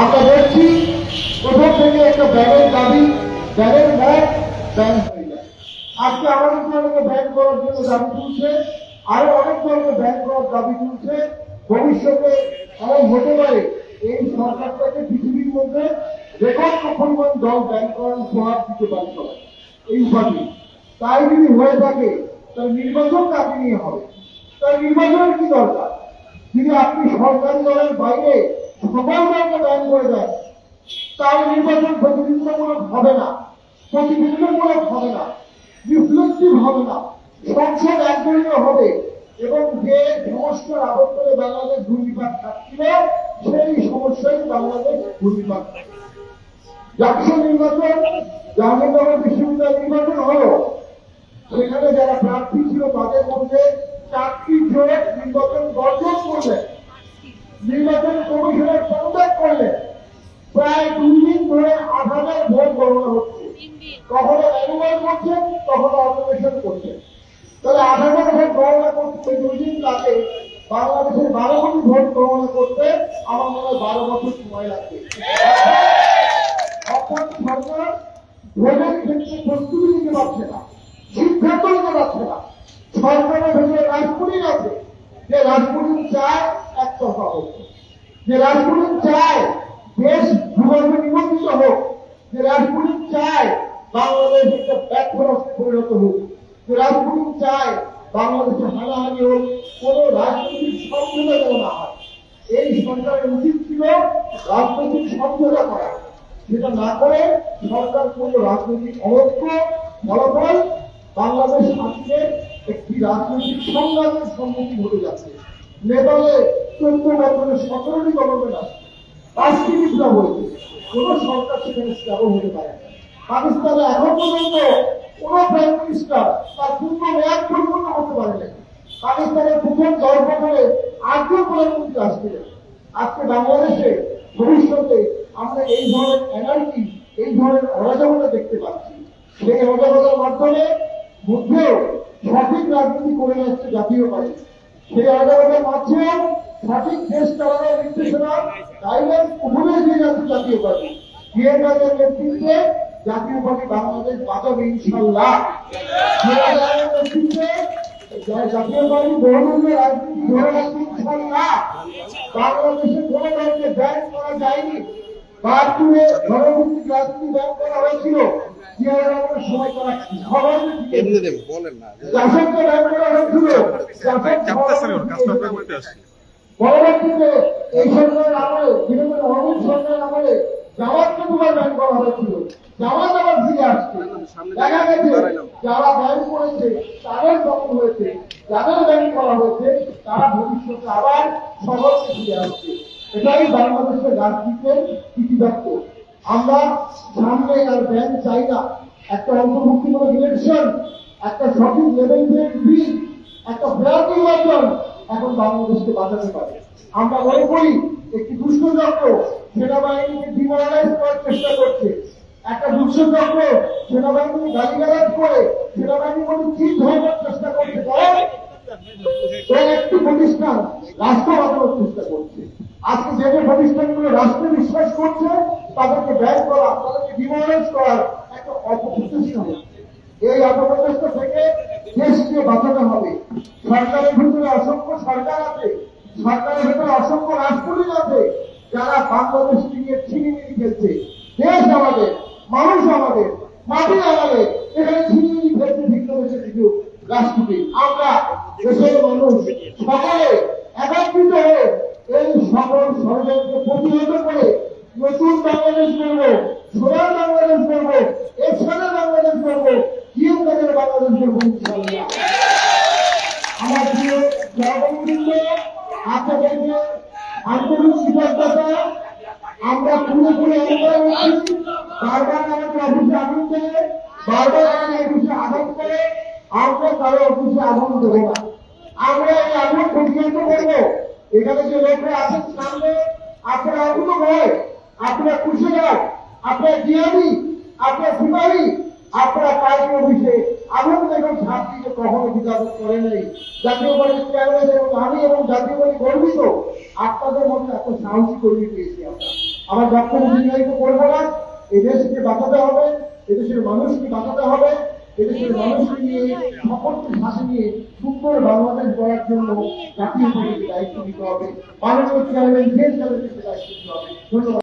আমরা দেখছি কোথাও থেকে একটা ব্যাগের দাবি, ব্যাগের ব্যাগ ব্যান হয়ে যায় আজকে আমাদের ধরনের ব্যান করার জন্য দাবি তুলছে, আরও অনেক ধরনের ব্যান করার দাবি তুলছে। ভবিষ্যতে এমন হতে পারে এই সরকারটাকে পৃথিবীর মধ্যে রেকর্ড পরিমাণ দল ব্যান করার উপহার দিতে সবাই এই উপাধি তাই যদি হয়ে থাকে, তাহলে নির্বাচন কাকে নিয়ে হবে? তাই নির্বাচনের কি দরকার? যদি আপনি সরকারি দলের বাইরে ব্যান করে দেন তাহলে নির্বাচন হবে না হবে না রিফ্লেক্টিভ হবে না হবে এবং যে সমস্যার বাংলাদেশ সেই সমস্যায় বাংলাদেশ থাকবে। জাতীয় নির্বাচন, জাহাঙ্গীরনগর বিশ্ববিদ্যালয় নির্বাচন হলো। সেখানে যারা প্রার্থী ছিল তাদের মধ্যে চারটি জোট নির্বাচন করলেন নির্বাচন কমিশনের পদত্যাগ করলে প্রায় দুই দিন ধরে আট হাজার ভোট গণনা হচ্ছে। কখনো ম্যানুয়াল করছেন কখনো অটোমেশন করছেন তাহলে আট হাজার ভোট গণনা করতে দুই দিন লাগে। বাংলাদেশের বারো কোটি ভোট গণনা করতে আমার মনে হয় বারো বছর সময় লাগবে। অর্থাৎ সরকার ভোটের ক্ষেত্রে প্রস্তুতি নিতে পারছে না সিদ্ধান্ত নিতে পারছে না। সরকারের ভেতরে রাজপুরিন আছে। যে রাজপুরিন চায় একতরফা হোক যে রাজপুরিন চায় দেশ ভূগর্ভে নিমন্ত্রিত হোক, যে রাজপুরিন চায় বাংলাদেশ একটা ব্যর্থ পরিণত হোক, যে রাজপুরিন চায় বাংলাদেশে হানাহানি হোক, কোনো রাজনৈতিক সমঝোতা যেন না হয়। এই সরকারের উচিত ছিল রাজনৈতিক সমঝোতা করা। সেটা না করে সরকার কোন রাজনৈতিক অনৈক্য ফলাফল বাংলাদেশ আজকে একটি রাজনৈতিক সংগ্রামের সম্মুখীন হতে যাচ্ছে। নেপালে চোদ্দ বছরের সতেরোটি গভর্নমেন্ট আছে রাজনীতিকরা বলছে কোন সরকার সেখানে স্টেবল হতে পারে পাকিস্তানে এখন পর্যন্ত কোন প্রাইম মিনিস্টার তার পূর্ণ মেয়াদ পরিপূর্ণ করতে পারে না পাকিস্তানের প্রথম গল্প করে আজকেও প্রধানমন্ত্রী আসছিলেন আজকে বাংলাদেশে ভবিষ্যতে আমরা এই ধরনের এনার্জি এই ধরনের অরাজকতা দেখতে পাচ্ছি সেই অরাজকতার মাধ্যমে মধ্যেও সঠিক রাজনীতি করে যাচ্ছে জাতীয় পার্টি সেই অরাজকতার মাধ্যমেও সঠিক দেশ চালানোর নির্দেশনা গাইডলাইন উপদেশ দিয়ে যাচ্ছে জাতীয় পার্টি। ডিএনআর নেতৃত্বে জাতীয় পার্টি বাংলাদেশ বাঁচাবে ইনশাল্লাহ নেতৃত্বে জাতীয় পার্টি বহুদলীয় রাজনীতি ধরে রাখবে ইনশাল্লাহ বাংলাদেশে কোনো দলকে ব্যান করা যায়নি। বাহাত্তরে ধর্মভিত্তিক রাজনীতি ব্যান করা হয়েছিল। এমনি দেব বলেন না। ব্যান করা পরবর্তীতে এই সরকারের আমলে বিভিন্ন অনেক সরকারের আমলে জামাতকে দুবার ব্যান করা হয়েছিল। জামাত আবার ফিরে আসছে। দেখা গেছে, যারা ব্যান করেছে, তাদের দখল হয়েছে, যাদের ব্যান করা হয়েছে, তারা ভবিষ্যতে আবার সদস্য ফিরে আসছে এটাই বাংলাদেশের রাজনীতির ইতিবাক্য আমরা সামনে আর ব্যান চাই না। একটা অন্তর্ভুক্তিমূলক ইলেকশন একটা সঠিক লেভেল একটা ফেয়ার নির্বাচন এখন বাংলাদেশকে বাঁচাতে পারে। আমরা মনে করি একটি দুষ্ট চক্র সেনাবাহিনীকে ডিমোরালাইজ করার চেষ্টা করছে। একটা দুষ্ট চক্র সেনাবাহিনী গালিগালাজ করে সেনাবাহিনীর মধ্যে চিট হওয়ার চেষ্টা করছে একটি প্রতিষ্ঠান রাষ্ট্র বাঁচানোর চেষ্টা করছে। আজকে যে যে প্রতিষ্ঠানগুলো রাষ্ট্রে বিশ্বাস করছে, তাদেরকে ব্যয় করা, তাদেরকে ডিমোরালাইজ করার একটা অপপ্রচেষ্টা এই অপপ্রচেষ্টা থেকে দেশকে বাঁচাতে হবে। সরকারের ভিতরে অসংখ্য সরকার আছে, সরকারের ভিতরে অসংখ্য রাষ্ট্রপতি আছে, যারা বাংলাদেশকে নিয়ে ছিনিমিনি খেলছে। দেশ আমাদের, মানুষ আমাদের, মাটি আমাদের, এখানে ছিনিমিনি খেলছে ভিন্ন দেশের কিছু রাষ্ট্রপতি আমরা দেশের মানুষ, সকলে একত্রিত হয়ে এই সকল ষড়যন্ত্র প্রতিহত করে নতুন বাংলাদেশ করব সোনার বাংলাদেশ করব করব জিও ইনশাআল্লাহ আমার প্রিয় সহকর্মীবৃন্দ আপনাদেরকে আন্তরিক কৃতজ্ঞতা আমরা পুরো পুরো অঙ্গনে বারবার আমাকে অফিসে আগুন দেয় বারবার আমাকে অফিসে আঘাত করে আমরা কারও অফিসে আগুন দেবো না আমরা এই আগুন প্রতিহত করব এখানে যে লোকরা আছেন আপনারা ভয় আপনারা সিপাহী আপনারা পার্টি অফিসে আগুন দেখুন ছাত্রীকে কখনো বিচার করে নেই। জাতীয় পার্টির চেয়ারম্যান এবং আমি এবং জাতীয় পার্টি গর্বিত। আপনাদের মধ্যে এত সাহসী কর্মী পেয়েছি আমরা। আমার বক্তব্য দীর্ঘায়িত করব না। এই দেশকে বাঁচাতে হবে, এদেশের মানুষকে বাঁচাতে হবে, এদেশের মানুষকে নিয়ে, সকলকে হাসি নিয়ে সুন্দর বাংলাদেশ গড়ার জন্য জাতীয় পরিষদের দায়িত্ব নিতে হবে। মাননীয় চেয়ারম্যান দেশ দায়িত্ব নিতে হবে। ধন্যবাদ।